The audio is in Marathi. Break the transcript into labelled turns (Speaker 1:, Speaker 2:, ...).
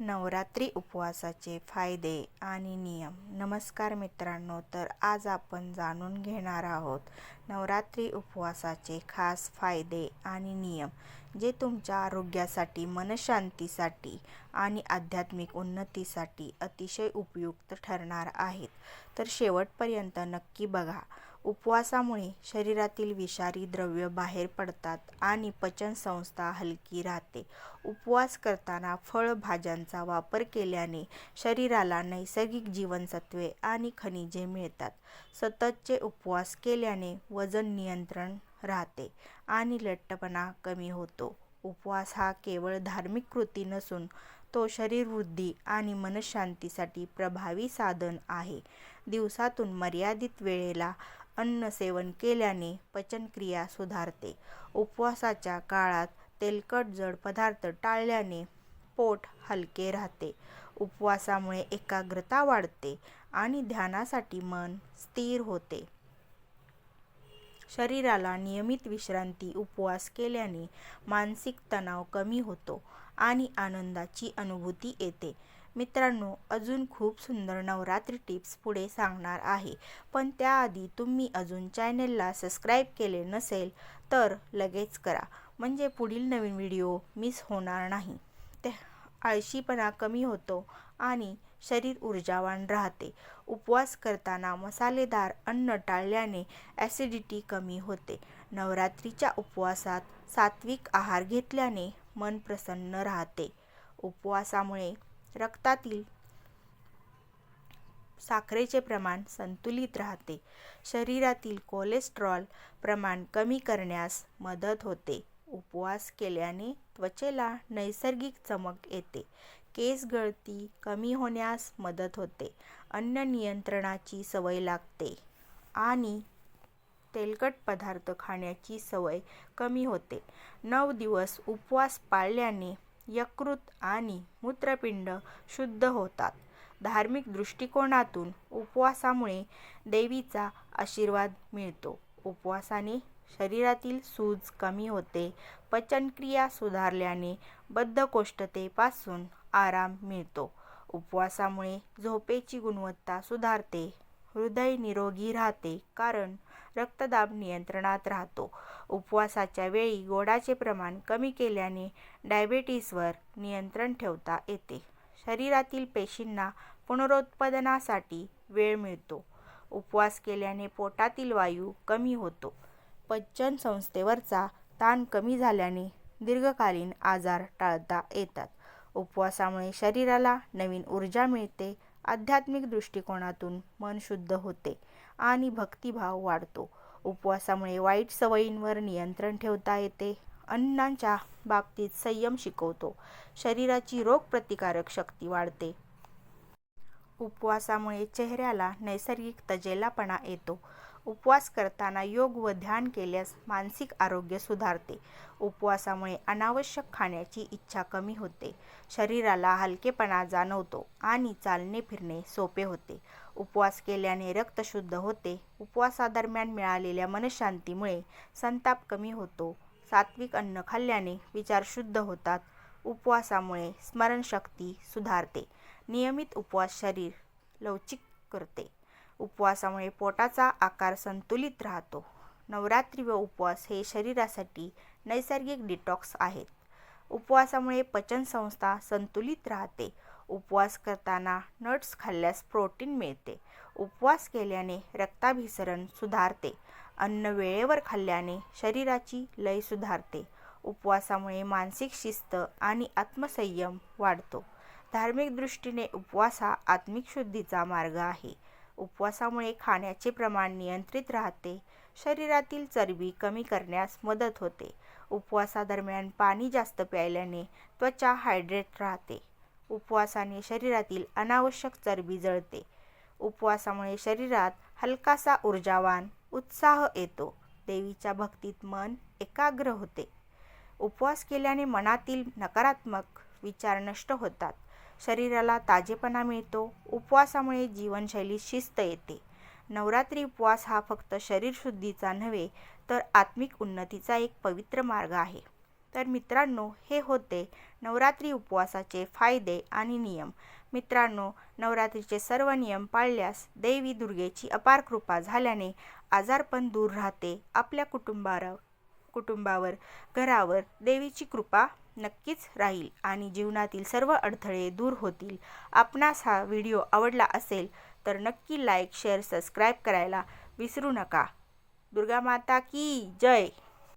Speaker 1: नवरात्री उपवासाचे फायदे आणि नियम. नमस्कार मित्रांनो तर आज आपण जाणून घेणार आहोत नवरात्री उपवासाचे खास फायदे आणि नियम जे तुमच्या आरोग्यासाठी मनशांतीसाठी आणि आध्यात्मिक उन्नतीसाठी अतिशय उपयुक्त ठरणार आहेत. तर शेवटपर्यंत नक्की बघा. उपवासामुळे शरीरातील विषारी द्रव्य बाहेर पडतात आणि पचनसंस्था हलकी राहते. उपवास करताना फळभाज्यांचा वापर केल्याने शरीराला नैसर्गिक जीवनसत्त्वे आणि खनिजे मिळतात. सततचे उपवास केल्याने वजन नियंत्रण राहते आणि लठ्ठपणा कमी होतो. उपवास हा केवळ धार्मिक कृती नसून तो शरीरवृद्धी आणि मनशांतीसाठी प्रभावी साधन आहे. दिवसातून मर्यादित वेळेला अन्न सेवन केल्याने पचनक्रिया सुधारते. उपवासाच्या काळात तेलकट जड पदार्थ टाळल्याने पोट हलके राहते. उपवासामुळे एकाग्रता वाढते आणि ध्यानासाठी मन स्थिर होते. शरीराला नियमित विश्रांती उपवास केल्याने मानसिक तणाव कमी होतो आणि आनंदाची अनुभूती येते. मित्रांनो अजून खूप सुंदर नवरात्री टिप्स पुढे सांगणार आहे. पण त्याआधी तुम्ही अजून चॅनेलला सबस्क्राईब केले नसेल तर लगेच करा. म्हणजे पुढील नवीन व्हिडिओ मिस होणार नाही. ते आळशीपणा कमी होतो आणि शरीर ऊर्जावान राहते. उपवास करताना मसालेदार अन्न टाळल्याने ॲसिडिटी कमी होते. नवरात्रीच्या उपवासात सात्विक आहार घेतल्याने मन प्रसन्न राहते. उपवासामुळे रक्तातील साखरेचे प्रमाण संतुलित राहते. शरीरातील कोलेस्ट्रॉल प्रमाण कमी करण्यास मदत होते. उपवास केल्याने त्वचेला नैसर्गिक चमक येते. केस गळती कमी होण्यास मदत होते. अन्न नियंत्रणाची सवय लागते आणि तेलकट पदार्थ खाण्याची सवय कमी होते. नऊ दिवस उपवास पाळल्याने यकृत आणि मूत्रपिंड शुद्ध होतात. धार्मिक दृष्टिकोनातून उपवासामुळे देवीचा आशीर्वाद मिळतो. उपवासाने शरीरातील सूज कमी होते पचनक्रिया सुधारल्याने बद्धकोष्ठतेपासून आराम मिळतो. उपवासामुळे झोपेची गुणवत्ता सुधारते हृदय निरोगी राहते कारण रक्तदाब नियंत्रणात राहतो. उपवासाच्या वेळी गोडाचे प्रमाण कमी केल्याने डायबेटीसवर नियंत्रण ठेवता येते. शरीरातील पेशींना पुनरुत्पादनासाठी वेळ मिळतो. उपवास केल्याने पोटातील वायू कमी होतो. पचन संस्थेवरचा ताण कमी झाल्याने दीर्घकालीन आजार टाळता येतात. उपवासामुळे शरीराला नवीन ऊर्जा मिळते. आध्यात्मिक दृष्टिकोनातून मन शुद्ध होते. आणि भक्तिभाव वाढतो. उपवासामुळे वाईट सवयींवर नियंत्रण ठेवता येते. अन्नाच्या बाबतीत संयम शिकवतो. शरीराची रोगप्रतिकारक शक्ती वाढते. उपवासामुळे चेहऱ्याला नैसर्गिक तजेलापणा येतो. उपवास करताना योग व ध्यान केल्यास मानसिक आरोग्य सुधारते. उपवासामुळे अनावश्यक खाण्याची इच्छा कमी होते. शरीराला हलकेपणा जाणवतो आणि चालणे फिरणे सोपे होते. उपवास केल्याने रक्त शुद्ध होते. उपवासादरम्यान मिळालेल्या मनशांतीमुळे संताप कमी होतो. सात्विक अन्न खाल्ल्याने विचार शुद्ध होतात. उपवासामुळे स्मरणशक्ती सुधारते. नियमित उपवास शरीर लवचिक करते. उपवासामुळे पोटाचा आकार संतुलित राहतो. नवरात्री व उपवास हे शरीरासाठी नैसर्गिक डिटॉक्स आहेत. उपवासामुळे पचनसंस्था संतुलित राहते. उपवास करताना नट्स खाल्ल्यास प्रोटीन मिळते. उपवास केल्याने रक्ताभिसरण सुधारते. अन्न वेळेवर खाल्ल्याने शरीराची लय सुधारते. उपवासामुळे मानसिक शिस्त आणि आत्मसंयम वाढतो. धार्मिक दृष्टीने उपवास हा आत्मिक शुद्धीचा मार्ग आहे. उपवासामुळे खाण्याचे प्रमाण नियंत्रित राहते. शरीरातील चरबी कमी करण्यास मदत होते. उपवासादरम्यान पाणी जास्त प्यायल्याने त्वचा हायड्रेट राहते. उपवासाने शरीरातील अनावश्यक चरबी जळते. उपवासामुळे शरीरात हलकासा ऊर्जावान उत्साह येतो. देवीच्या भक्तीत मन एकाग्र होते. उपवास केल्याने मनातील नकारात्मक विचार नष्ट होतात. शरीराला ताजेपणा मिळतो उपवासामुळे जीवनशैलीत शिस्त येते. नवरात्री उपवास हा फक्त शरीरशुद्धीचा नव्हे तर आत्मिक उन्नतीचा एक पवित्र मार्ग आहे. तर मित्रांनो हे होते नवरात्री उपवासाचे फायदे आणि नियम. मित्रांनो नवरात्रीचे सर्व नियम पाळल्यास देवी दुर्गेची अपार कृपा झाल्याने आजारपण दूर राहते आपल्या कुटुंबावर. कुटुंबावर घरावर देवीची कृपा नक्कीच राहील आणि जीवनातील सर्व अडथळे दूर होतील. आपणास हा व्हिडिओ आवडला असेल तर नक्की लाईक शेअर सबस्क्राईब करायला विसरू नका. दुर्गा माता की जय!